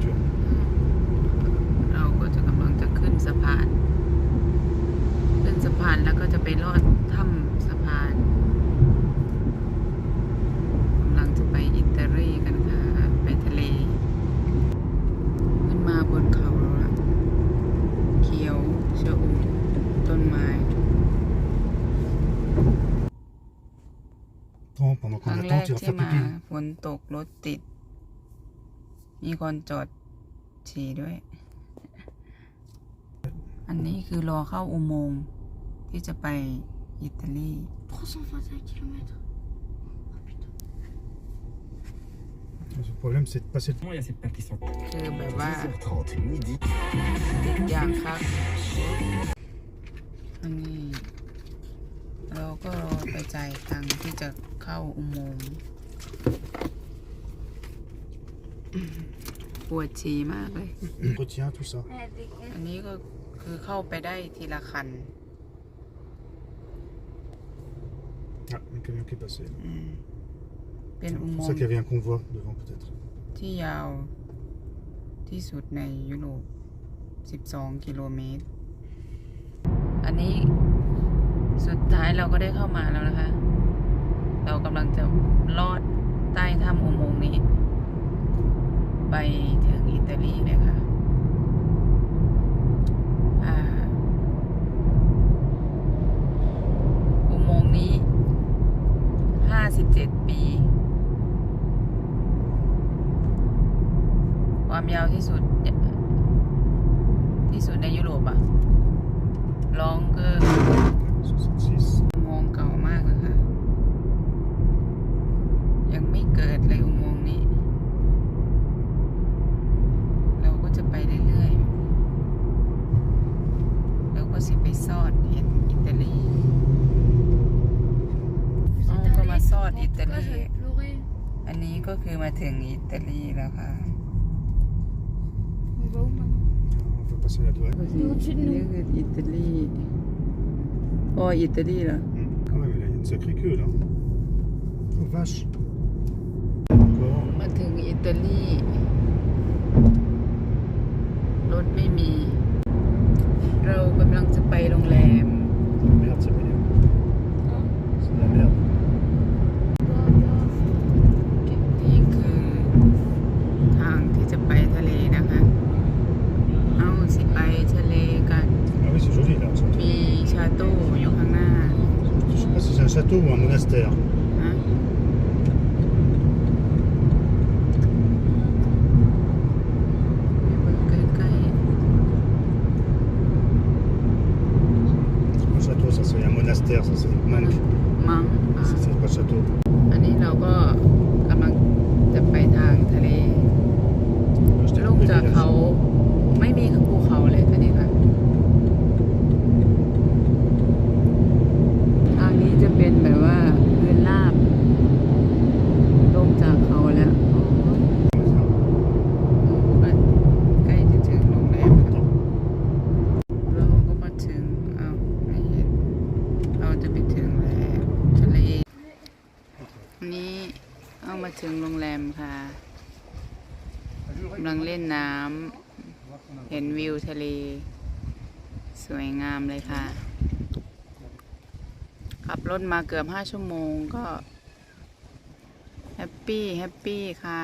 voiture. เราก็จะกำลังจะขึ้นสะพาน ขึ้นสะพานแล้วก็จะไปลอดถ้ำสะพานกำลังจะไปอิตาลีกันค่ะ ไปทะเล ขึ้นมาบนเขาแล้วล่ะเขียวชะอุ่มต้นไม้ Attends, pendant ครั้ qu'on งแร attend, ก tu vas ที่ faire มา pipi. ฝนตกรถติด มีคนจอดฉี่ด้วย อันนี้คือรอเข้าอุโมงค์ที่จะไปอิตาลี325 km. Le problème, c'est de passer le Il y a cette plaque qui sont คือแบบว่า 10h30 midi. ติดอย่างครับอันนี้ เราก็รอไปจ่ายตังค์ที่จะเข้าอุโมงค์ ปวดฉี่มากเลย Retiens tout ça. อันนี้ก็คือเข้าไปได้ทีละคัน Ah, un camion qui est passé. อืมเป็น C'est อุโม pour ง ça ค์ qu'il y avait un convoi devant, peut-être. ที่ยาวที่สุดในยุโรป 12 กิโลเมตร อันนี้สุดท้ายเราก็ได้เข้ามาแล้วนะคะ เรากำลังจะลอดใต้ถ้ำอุโมงค์นี้ ไปถึงอิตาลีเลยค่ะอุโมงค์นี้ 57 ปี ความยาวที่สุด ที่สุดในยุโรปอะลองเกอร์อุโมงค์เก่ามากเลยค่ะยังไม่เกิดเลยอุโมงค์นี้ เราก็จะไปเรื่อยๆ แล้ว ก็สิไปซอดเห็นอิตาลีเอาก็มาซอดอิตา Pourquoi ลี j'avais pleuré อันนี้ก็คือมาถึงอิตาลีแล้วค่ะ On va où maintenant On va passer la douane. นี่คืออิตาลีอ๋ออิตาลีเหรอ Hum, Quand même, là, il y a une sacrée queue, là. Oh, vache. Encore. มาถึงอิตาลี รถไม่มี เรากำลังจะ ไปโรงแรม Merde, c'est mignon. C'est de la merde. นี่คือทางที่จะไปทะเลนะคะ เอาสิไปทะเลกัน Ah oui, c'est joli, là. le château. มีชาโต้อยู่ข้างหน้า Je sais pas si c'est un château ou un monastère. ฮะไปเบิ่งใกล้ Un château, ça c'est un monastère, ça c'est ๆ monk. มั้งอะ Ça, C'est pas château. อันนี้เราก็กำลังจะไปทางทะเล Acheter ลง des จาก villages. เขาไม่มีภูเขาเลยท่านี้ค่ะ ทางนี้จะเป็นแบบว่าพื้นราบ ลงจากเขาแล้วโอ้ยมันใกล้จะถึงโรงแรมแล้วเราก็มาถึงเอาไม่เห็น เราจะไปถึงแล้วทะเล นี่เอามา ถึงโรงแรมค่ะกำลังเล่นน้ำเห็นวิวทะเล สวยงามเลยค่ะ ขับรถมาเกือบห้าชั่วโมงก็ แฮปปี้ แฮปปี้ค่ะ